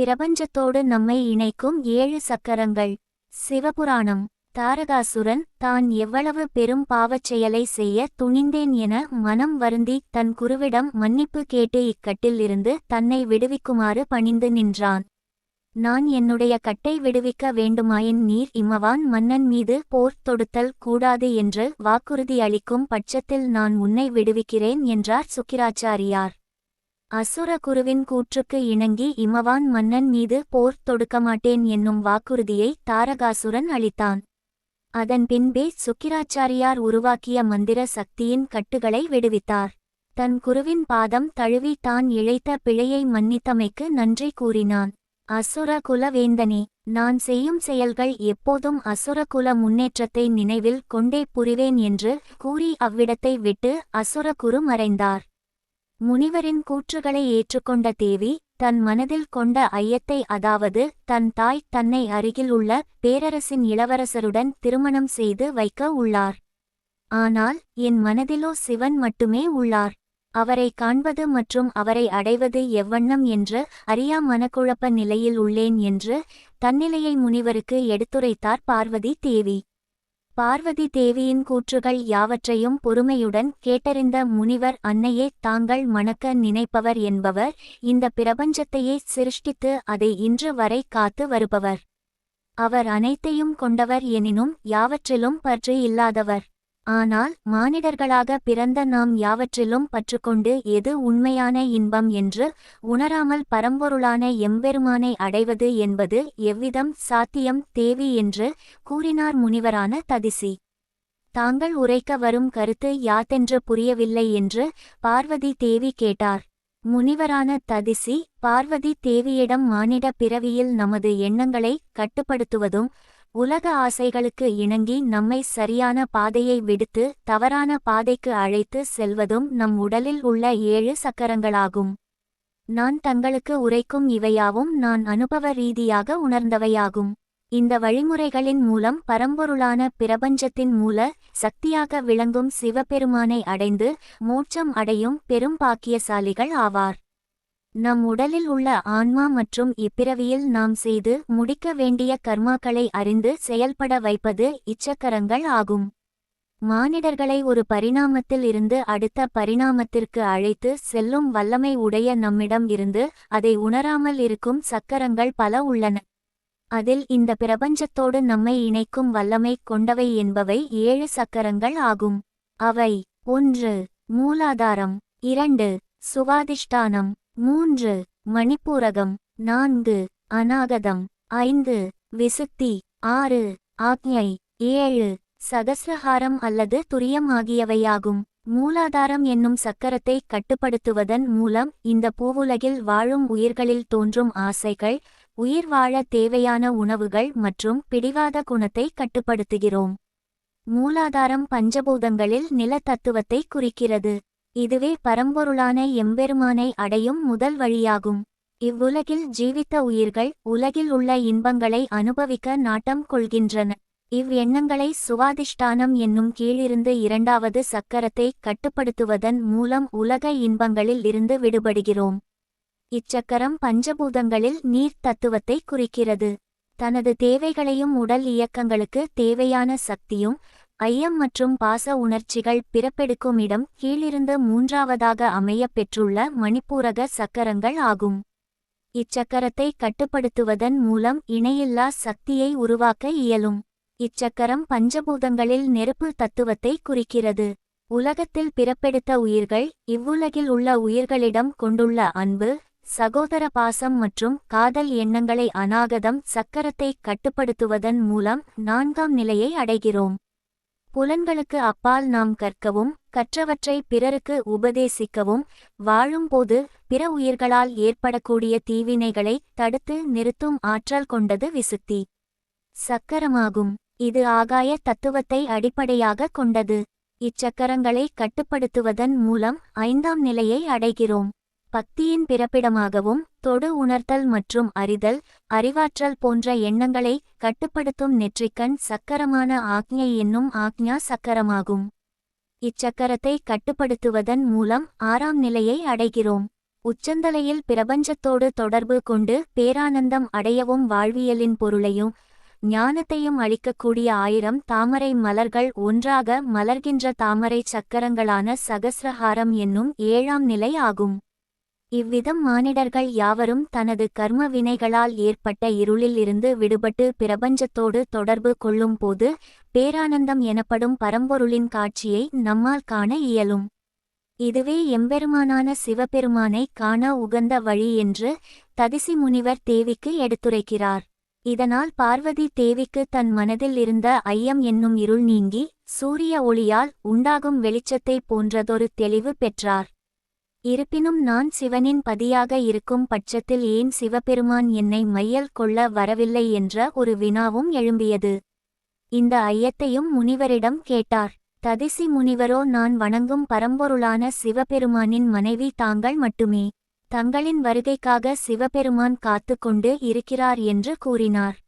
பிரபஞ்சத்தோடு நம்மை இணைக்கும் ஏழு சக்கரங்கள். சிவபுராணம். தாரகாசுரன் தான் எவ்வளவு பெரும் பாவச் செயலை செய்ய துணிந்தேன் என மனம் வருந்தி தன் குருவிடம் மன்னிப்பு கேட்டு இக்கட்டில் இருந்து தன்னை விடுவிக்குமாறு பணிந்து நின்றான். நான் என்னுடைய கட்டை விடுவிக்க வேண்டுமாயின் நீர் இமவான் மன்னன் மீது போர் தொடுத்தல் கூடாது என்று வாக்குறுதி அளிக்கும் பட்சத்தில் நான் உன்னை விடுவிக்கிறேன் என்றார் சுக்கிராச்சாரியார். அசுரகுருவின் கூற்றுக்கு இணங்கி இமவான் மன்னன் மீது போர் தொடுக்கமாட்டேன் என்னும் வாக்குறுதியை தாரகாசுரன் அளித்தான். அதன் பின்பே சுக்கிராச்சாரியார் உருவாக்கிய மந்திர சக்தியின் கட்டுகளை விடுவித்தார். தன் குருவின் பாதம் தழுவி தான் இழைத்த பிழையை மன்னித்தமைக்கு நன்றி கூறினான். அசுர குல வேந்தனே நான் செய்யும் செயல்கள் எப்போதும் அசுர குல முன்னேற்றத்தை நினைவில் கொண்டே புரிவேன் என்று கூறி அவ்விடத்தை விட்டு அசுர குரு மறைந்தார். முனிவரின் கூற்றுகளை ஏற்றுக்கொண்ட தேவி தன் மனதில் கொண்ட ஐயத்தை அதாவது தன் தாய் தன்னை அருகில் உள்ள பேரரசின் இளவரசருடன் திருமணம் செய்து வைக்க உள்ளார். ஆனால் என் மனதிலோ சிவன் மட்டுமே உள்ளார். அவரை காண்பது மற்றும் அவரை அடைவது எவ்வண்ணம் என்று அறியா மனக்குழப்ப நிலையில் உள்ளேன் என்று தன்னிலையை முனிவருக்கு எடுத்துரைத்தார் பார்வதி தேவி. பார்வதி தேவியின் கூற்றுகள் யாவற்றையும் பொறுமையுடன் கேட்டறிந்த முனிவர் அன்னையே தாங்கள் மணக்க நினைப்பவர் என்பவர் இந்த பிரபஞ்சத்தையே சிருஷ்டித்து அதை இன்று வரை காத்து வருபவர். அவர் அனைத்தையும் கொண்டவர் எனினும் யாவற்றிலும் பற்று இல்லாதவர். ஆனால் மானிடர்களாக பிறந்த நாம் யாவற்றிலும் பற்றுக்கொண்டு எது உண்மையான இன்பம் என்று உணராமல் பரம்பொருளான எம்பெருமானை அடைவது என்பது எவ்விதம் சாத்தியம் தேவி என்று கூறினார் முனிவரான ததிசி. தாங்கள் உரைக்க வரும் கருத்து யாத்தென்று புரியவில்லை என்று பார்வதி தேவி கேட்டார். முனிவரான ததிசி பார்வதி தேவியிடம் மானிட பிறவியில் நமது எண்ணங்களை கட்டுப்படுத்துவதும் உலக ஆசைகளுக்கு இணங்கி நம்மை சரியான பாதையை விடுத்து தவறான பாதைக்கு அழைத்து செல்வதும் நம் உடலில் உள்ள ஏழு சக்கரங்களாகும். நான் தங்களுக்கு உரைக்கும் இவையாவும் நான் அனுபவ ரீதியாக உணர்ந்தவையாகும். இந்த வழிமுறைகளின் மூலம் பரம்பொருளான பிரபஞ்சத்தின் மூல சக்தியாக விளங்கும் சிவபெருமானை அடைந்து மோட்சம் அடையும் பெரும் பாக்கியசாலிகள் ஆவார். நம் உடலில் உள்ள ஆன்மா மற்றும் இப்பிறவியில் நாம் செய்து முடிக்க வேண்டிய கர்மாக்களை அறிந்து செயல்பட வைப்பது இச்சக்கரங்கள் ஆகும். மானிடர்களை ஒரு பரிணாமத்தில் இருந்து அடுத்த பரிணாமத்திற்கு அழைத்து செல்லும் வல்லமை உடைய நம்மிடம் இருந்து அதை உணராமல் இருக்கும் சக்கரங்கள் பல உள்ளன. அதில் இந்த பிரபஞ்சத்தோடு நம்மை இணைக்கும் வல்லமை கொண்டவை என்பவை ஏழு சக்கரங்கள் ஆகும். அவை ஒன்று மூலாதாரம் இரண்டு சுவாதிஷ்டானம் மூன்று மணிப்பூரகம் நான்கு அநாகதம் ஐந்து விசுக்தி ஆறு ஆக்ஞை ஏழு சகசிரஹாரம் அல்லது துரியம் ஆகியவையாகும். மூலாதாரம் என்னும் சக்கரத்தை கட்டுப்படுத்துவதன் மூலம் இந்த பூவுலகில் வாழும் உயிர்களில் தோன்றும் ஆசைகள் உயிர் வாழ தேவையான உணவுகள் மற்றும் பிடிவாத குணத்தை கட்டுப்படுத்துகிறோம். மூலாதாரம் பஞ்சபூதங்களில் நில தத்துவத்தை குறிக்கிறது. இதுவே பரம்பொருளான எம்பெருமானை அடையும் முதல் வழியாகும். இவ்வுலகில் ஜீவித்த உயிர்கள் உலகில் உள்ள இன்பங்களை அனுபவிக்க நாட்டம் கொள்கின்றன. இவ் எண்ணங்களை சுவாதிஷ்டானம் என்னும் கீழிருந்து இரண்டாவது சக்கரத்தை கட்டுப்படுத்துவதன் மூலம் உலக இன்பங்களில் இருந்து விடுபடுகிறோம். இச்சக்கரம் பஞ்சபூதங்களில் நீர் தத்துவத்தை குறிக்கிறது. தனது தேவைகளையும் உடல் இயக்கங்களுக்கு தேவையான சக்தியும் ஐயம் மற்றும் பாச உணர்ச்சிகள் பிறப்பெடுக்கும் இடம் கீழிருந்து மூன்றாவதாக அமையப் பெற்றுள்ள மணிப்பூரக சக்கரங்கள் ஆகும். இச்சக்கரத்தை கட்டுப்படுத்துவதன் மூலம் இணையில்லா சக்தியை உருவாக்க இயலும். இச்சக்கரம் பஞ்சபூதங்களில் நெருப்பு தத்துவத்தை குறிக்கிறது. உலகத்தில் பிறப்பெடுத்த உயிர்கள் இவ்வுலகில் உள்ள உயிர்களிடம் கொண்டுள்ள அன்பு சகோதர பாசம் மற்றும் காதல் எண்ணங்களை அநாகதம் சக்கரத்தை கட்டுப்படுத்துவதன் மூலம் நான்காம் நிலையை அடைகிறோம். புலன்களுக்கு அப்பால் நாம் கற்கவும் கற்றவற்றை பிறருக்கு உபதேசிக்கவும் வாழும்போது பிற உயிர்களால் ஏற்படக்கூடிய தீவினைகளை தடுத்து நிறுத்தும் ஆற்றல் கொண்டது விசுத்தி. சக்கரமாகும். இது ஆகாய தத்துவத்தை அடிப்படையாக கொண்டது. இச்சக்கரங்களை கட்டுப்படுத்துவதன் மூலம் ஐந்தாம் நிலையை அடைகிறோம். பக்தியின் பிறப்பிடமாகவும் தொடு உணர்த்தல் மற்றும் அறிதல் அறிவாற்றல் போன்ற எண்ணங்களை கட்டுப்படுத்தும் நெற்றிக்கண் சக்கரமான ஆக்ஞை என்னும் ஆக்ஞா சக்கரமாகும். இச்சக்கரத்தை கட்டுப்படுத்துவதன் மூலம் ஆறாம் நிலையை அடைகிறோம். உச்சந்தலையில் பிரபஞ்சத்தோடு தொடர்பு கொண்டு பேரானந்தம் அடையவும் வாழ்வியலின் பொருளையும் ஞானத்தையும் அளிக்கக்கூடிய ஆயிரம் தாமரை மலர்கள் ஒன்றாக மலர்கின்ற தாமரை சக்கரங்களான சகசிரஹாரம் என்னும் ஏழாம் நிலை ஆகும். இவ்விதம் மானிடர்கள் யாவரும் தனது கர்ம வினைகளால் ஏற்பட்ட இருளில் இருந்து விடுபட்டு பிரபஞ்சத்தோடு தொடர்பு கொள்ளும் போது பேரானந்தம் எனப்படும் பரம்பொருளின் காட்சியை நம்மால் காண இயலும். இதுவே எம்பெருமானான சிவபெருமானை காண உகந்த வழி என்று ததிசி முனிவர் தேவிக்கு எடுத்துரைக்கிறார். இதனால் பார்வதி தேவிக்கு தன் மனதில் இருந்த ஐயம் என்னும் இருள் நீங்கி சூரிய ஒளியால் உண்டாகும் வெளிச்சத்தைப் போன்றதொரு தெளிவு பெற்றார். இருப்பினும் நான் சிவனின் பதியாக இருக்கும் பட்சத்தில் ஏன் சிவபெருமான் என்னை மையல் கொள்ள வரவில்லை என்ற ஒரு வினாவும் எழும்பியது. இந்த ஐயத்தையும் முனிவரிடம் கேட்டார். ததிசி முனிவரோ நான் வணங்கும் பரம்பொருளான சிவபெருமானின் மனைவி தாங்கள் மட்டுமே. தங்களின் வருகைக்காக சிவபெருமான் காத்து கொண்டு இருக்கிறார் என்று கூறினார்.